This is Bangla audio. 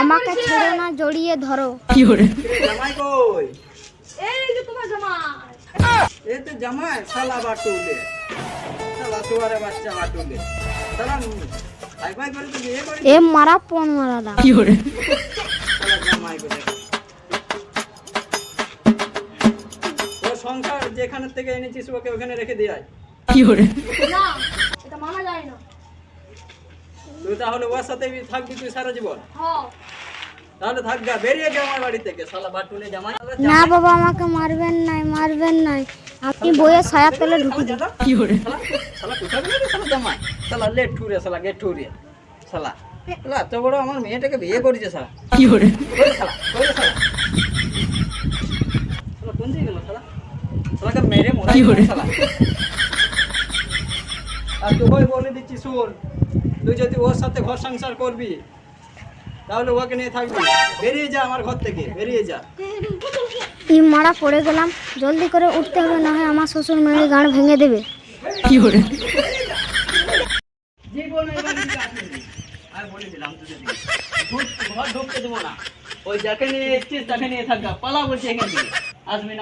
আমাকে ছেড়ে না জড়িয়ে ধরো। জামাই কই? এই যে তোমার জামাই। এ তো জামাই শালা বাটুলে। শালা সুয়ারে বাচ্চা বাটুলে। শালা হাই ফাই করে তো বিয়ে করে এ মারা পন মারা দা। শালা জামাই করে। ও সংসার যেখানে থেকে এনেছিস ওকে ওখানে রেখে দিয়ে আয়। না এটা মানা যায় না। তুই তাহলে ওর সাথে থাকবি তুই সারা জীবন? হ্যাঁ। তাহলে থাক গা বেরিয়ে গেল আমার বাড়ি থেকে শালা বাটুলে জামাই। না বাবা আমাকে মারবেন নাই মারবেন নাই। আপনি বইয়ে ছায়া তেলে ঢুকে দিন দাদা শালা শালা কোথায় গেলি শালা জামাই? শালা লেট ঠুরে শালা গেট ঠুরে শালা। শালা এত বড় আমার মেয়েটাকে বিয়ে করেছে শালা। কই শালা কই রে শালা? শালা কোন দিকে গেল শালা? শালাকে মেরে মোড়াই করে শালা। আর তোকে বলে দিচ্ছি শোন তুই যদি ওর সাথে ঘর সংসার করবি তাহলে ওকে নিয়ে থাকবি। বেরিয়ে যা আমার ঘর থেকে বেরিয়ে যা। ই মারা পড়ে গেলাম। জলদি করে উঠতে হবে না হয় আমার শ্বশুর মেয়ে গাঁড় ভেঙে দেবে। আসবি না। আর বলে দিলাম। ঢুক- ঘর ঢুকতে দেবো না। ওই যাকে নিয়ে এসছিস তাকে নিয়ে থাকবা পালা বলছি এখান থেকে আসবি না।